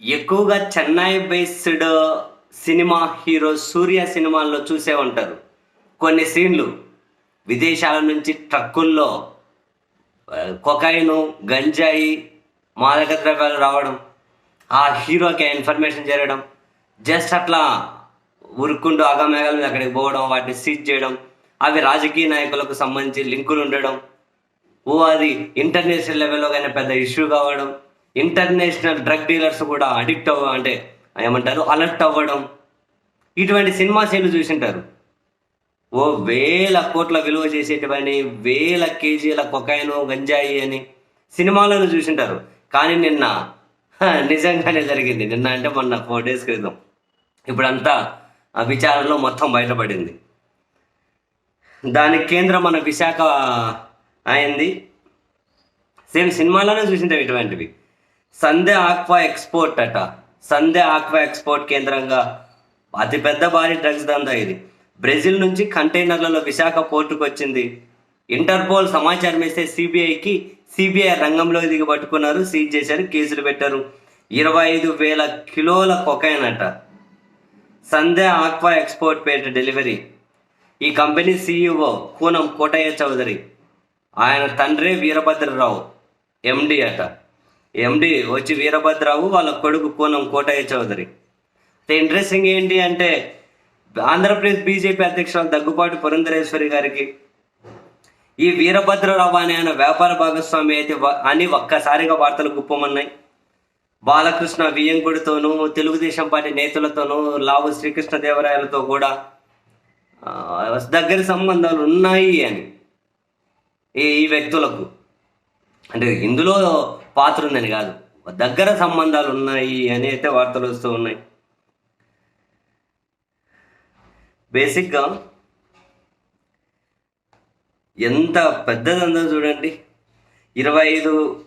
ఎక్కువగా Chennai based cinema hero Suriya సినిమాల్లో చూసే ఉంటారు. కొన్ని సీన్లు విదేశాల నుంచి ట్రక్కుల్లో కొకైను గంజాయి మాదక ద్రవ్యాలు రావడం ఆ హీరోకి ఇన్ఫర్మేషన్ జరగడం జస్ట్ అట్లా ఉరుక్కుంటూ ఆగమేఘాల అక్కడికి పోవడం వాటిని సీజ్ చేయడం అవి రాజకీయ నాయకులకు సంబంధించి లింకులు ఉండడం ఓ అది ఇంటర్నేషనల్ లెవెల్లో కానీ పెద్ద ఇష్యూ కావడం ఇంటర్నేషనల్ డ్రగ్ డీలర్స్ కూడా అడిక్ట్ అవ్వ అంటే ఏమంటారు అలర్ట్ అవ్వడం. ఇటువంటి సినిమా సీన్లు చూసింటారు. ఓ వేల కోట్ల విలువ చేసేటివని వేల కేజీల కొకాయిను గంజాయి అని సినిమాలను చూసింటారు. కానీ నిన్న నిజంగానే జరిగింది. నిన్న అంటే మొన్న ఫోర్ డేస్ క్రితం. ఇప్పుడంతా ఆ విచారణలో మొత్తం బయటపడింది. దాని కేంద్రం మన విశాఖ అయింది. సేమ్ సినిమాలోనే చూసింటాం ఇటువంటివి. సంధ్య ఆక్వా ఎక్స్పోర్ట్ అట. సంధ్య ఆక్వా ఎక్స్పోర్ట్ కేంద్రంగా. అతిపెద్ద భారీ డ్రగ్స్ దందా ఇది. బ్రెజిల్ నుంచి కంటైనర్లలో విశాఖ పోర్టుకు వచ్చింది. ఇంటర్పోల్ సమాచారం ఇస్తే సిబిఐకి సిబిఐ రంగంలో దిగి పట్టుకున్నారు. సీజ్ చేశారు కేసులు పెట్టారు. ఇరవై ఐదు వేల కిలోల కొకైన్ అట. సంధ్య ఆక్వా ఎక్స్పోర్ట్ పేట డెలివరీ. ఈ కంపెనీ సీఈఓ కూనం కోటయ్య చౌదరి. ఆయన తండ్రి వీరభద్రరావు ఎండి అట. ఎండి వచ్చి వీరభద్రరావు వాళ్ళ కొడుకు కోనం కోటయ్య చౌదరి. ఇంట్రెస్టింగ్ ఏంటి అంటే ఆంధ్రప్రదేశ్ బీజేపీ అధ్యక్షురాలు దగ్గుపాటి పురంధరేశ్వరి గారికి ఈ వీరభద్రరావు అనే ఆయన వ్యాపార భాగస్వామి అయితే అని ఒక్కసారిగా వార్తలు గుప్పమన్నాయి బాలకృష్ణ వియ్యంకుడితోనూ తెలుగుదేశం పార్టీ నేతలతోనూ లావు శ్రీకృష్ణదేవరాయలతో కూడా దగ్గర సంబంధాలు ఉన్నాయి అని ఈ వ్యక్తులకు. అంటే ఇందులో పాత్ర ఉందని కాదు దగ్గర సంబంధాలు ఉన్నాయి అని అయితే వార్తలు వస్తూ ఉన్నాయి. బేసిక్గా ఎంత పెద్దదందో చూడండి. ఇరవై ఐదు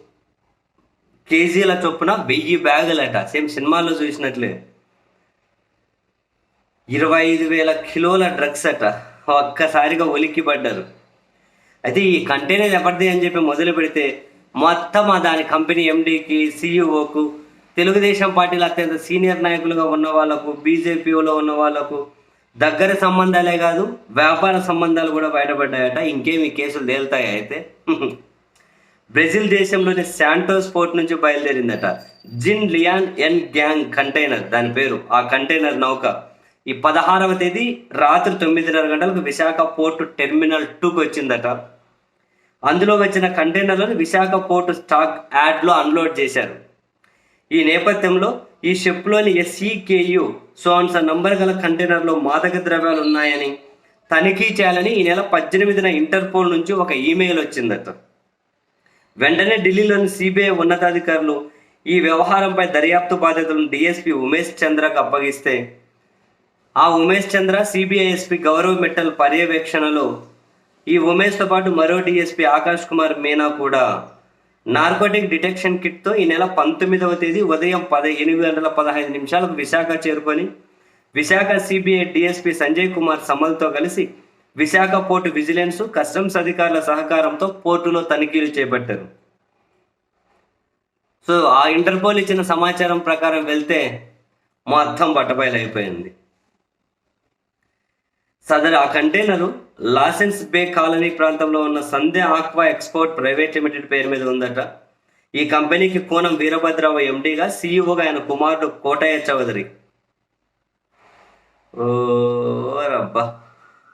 కేజీల చొప్పున వెయ్యి బ్యాగులట. సేమ్ సినిమాల్లో చూసినట్లే. ఇరవై ఐదు వేల కిలోల డ్రగ్స్ అట. ఒక్కసారిగా ఉలిక్కి పడ్డారు. అయితే ఈ కంటైనర్ ఎవరిది అని చెప్పి మొదలు పెడితే మొత్తం ఆ దాని కంపెనీ ఎండీకి సీఈఓకు తెలుగుదేశం పార్టీలో అత్యంత సీనియర్ నాయకులుగా ఉన్న వాళ్ళకు బీజేపీలో ఉన్న వాళ్ళకు దగ్గర సంబంధాలే కాదు వ్యాపార సంబంధాలు కూడా బయటపడ్డాయట. ఇంకేమి కేసులు తేలుతాయి అయితే? బ్రెజిల్ దేశంలోని శాంటోస్ పోర్ట్ నుంచి బయలుదేరిందట. Jin Lian N Gang container దాని పేరు. ఆ కంటైనర్ నౌక ఈ పదహారవ తేదీ రాత్రి తొమ్మిదిన్నర గంటలకు విశాఖ పోర్టు టెర్మినల్ టూకి వచ్చిందట. అందులో వచ్చిన కంటైనర్లను విశాఖ పోర్టు స్టాక్ యాడ్లో అన్లోడ్ చేశారు. ఈ నేపథ్యంలో ఈ షిప్లోని ఎస్సీకేయు సోన్స నంబర్ గల కంటైనర్లో మాదక ద్రవ్యాలు ఉన్నాయని తనిఖీ చేయాలని ఈ నెల పద్దెనిమిదిన ఇంటర్పోల్ నుంచి ఒక ఈమెయిల్ వచ్చిందట. వెంటనే ఢిల్లీలోని సిబిఐ ఉన్నతాధికారులు ఈ వ్యవహారంపై దర్యాప్తు బాధ్యతలను డిఎస్పి ఉమేష్ చంద్రకు అప్పగిస్తే ఆ ఉమేష్ చంద్ర సిబిఐ ఎస్పీ గౌరవ్ మిట్టల్ పర్యవేక్షణలో ఈ ఉమేష్తో పాటు మరో డిఎస్పీ ఆకాష్ కుమార్ మీనా కూడా నార్కోటిక్ డిటెక్షన్ కిట్తో ఈ నెల పంతొమ్మిదవ తేదీ ఉదయం పద ఎనిమిది గంటల పదహైదు నిమిషాలకు విశాఖ చేరుకొని విశాఖ సిబిఐ డిఎస్పీ సంజయ్ కుమార్ సమల్తో కలిసి విశాఖ పోర్టు విజిలెన్స్ కస్టమ్స్ అధికారుల సహకారంతో పోర్టులో తనిఖీలు చేపట్టారు. సో ఆ ఇంటర్పోల్ ఇచ్చిన సమాచారం ప్రకారం వెళ్తే మొత్తం అయిపోయింది సదరు ఆ కంటైనరు లాసెన్స్ బే కాలనీ ప్రాంతంలో ఉన్న Sandhya aqua export private limited పేరు మీద ఉందట. ఈ కంపెనీకి కోనం వీరభద్రరావు ఎండీగా సీఈఓగా ఆయన కుమారుడు కోటయ్య చౌదరి. ఓ రబ్బా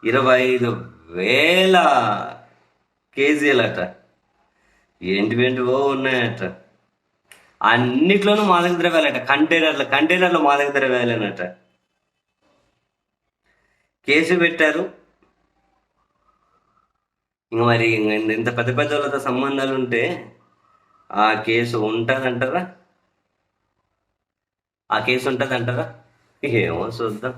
ఇరవై ఐదు వేల కేజీలట. ఏంటివేంటివో ఉన్నాయట. అన్నిట్లోనూ మాదక ద్రవ్యాలట కంటైనర్లు కంటైనర్లు మాదక ద్రవ్యాలేనట. కేసు పెట్టారు. ఇంక మరి ఇంత పెద్ద పెద్ద వాళ్ళతో సంబంధాలు ఉంటే ఆ కేసు ఉంటుందంటారా? ఆ కేసు ఉంటుందంటారా? ఏమో చూద్దాం.